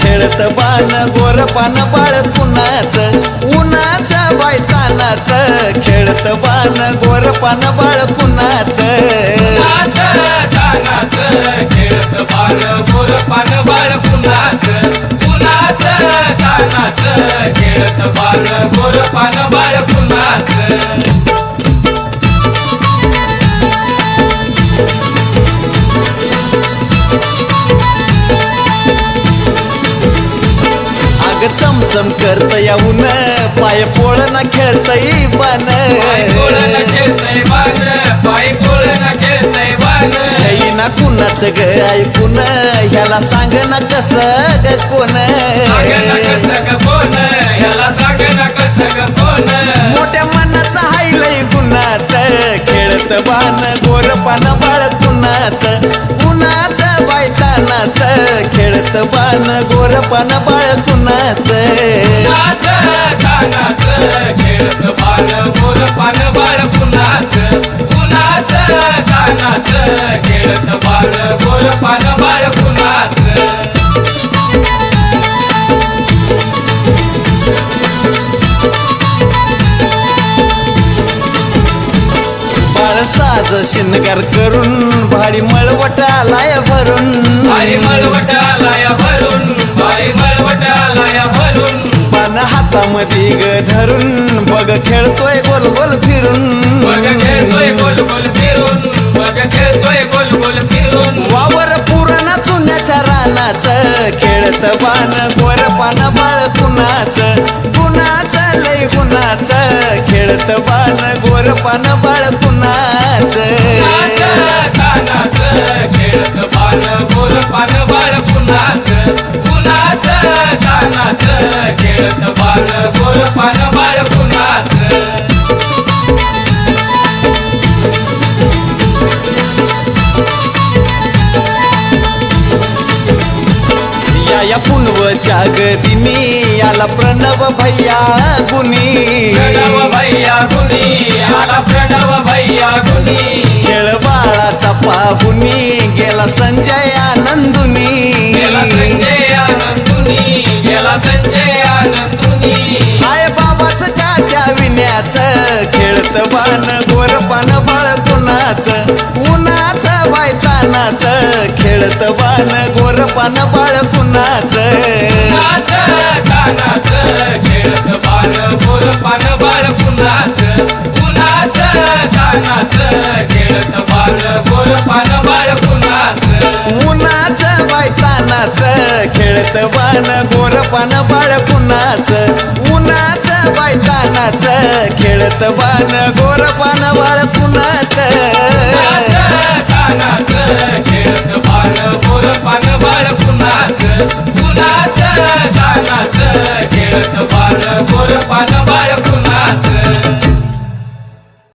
खेळत बाण गोर पान बाळ कुणाच उन्हाच बायचानाच खेळत बाण गोर पान बाळ कुणाच नाच खेळत बाण गोर पान बाळ पुनाच पुनाच खेळत गोर पान बाळ चमचम करत याऊन पाय पोळण खेळतई बाण. पाय गोळन खेळतय खेळतय बाण. ना कुणाच ग ऐकून? ह्याला सांग ना कस ग कोण? ना ना मोठ्या मनाचा हायलय गुन्हाच खेळत बाण गोर पान बाळ कुणाच? बाण गोर पान बाळ कुणाच? खेळत बाळ गोर पान बाळ पुनाच पुनाच गानाच खेळत बाळ गोर पान बाळ पुनाच बाळ साज शिनगार करून भाडी मळवटालाय भरून. ग धरून बघ खेळतोय गोल गोल फिरून. बघ खेळतोय गोल गोल फिरून बघ खेळतोय गोल गोल फिरून. वावर पुराणा चुन्याच्या रानाच खेळत बाण गोर पान बाळ कुणाच? कुणाच लय गुणाच खेळत बाण गोर पान बाळ कुणाच? पान या या पुनवच्या गदिनी याला प्रणव भैया गुनी प्रणव भैया गुणी आला प्रणव भैया गुणी. खेळ बाळाचा पाहुनी गेला संजय आनंदुनी पाण्याच खेळत बाण गोर पान बाळ कुणाच उन्हाच बायतानाच खेळत बाण गोर पान बाळ कुणाच खेळत बाळ गोर पान बाळ पुनाच खेळत गोर पान बाळ उन्हाच बायतानाच खेळत बाण गोर पान बाळ कुणाच उन्हाच बायतानाच कानात बाण गोर पान बाळ पुनात. पुनात पुनात कानात गोर पान बाळ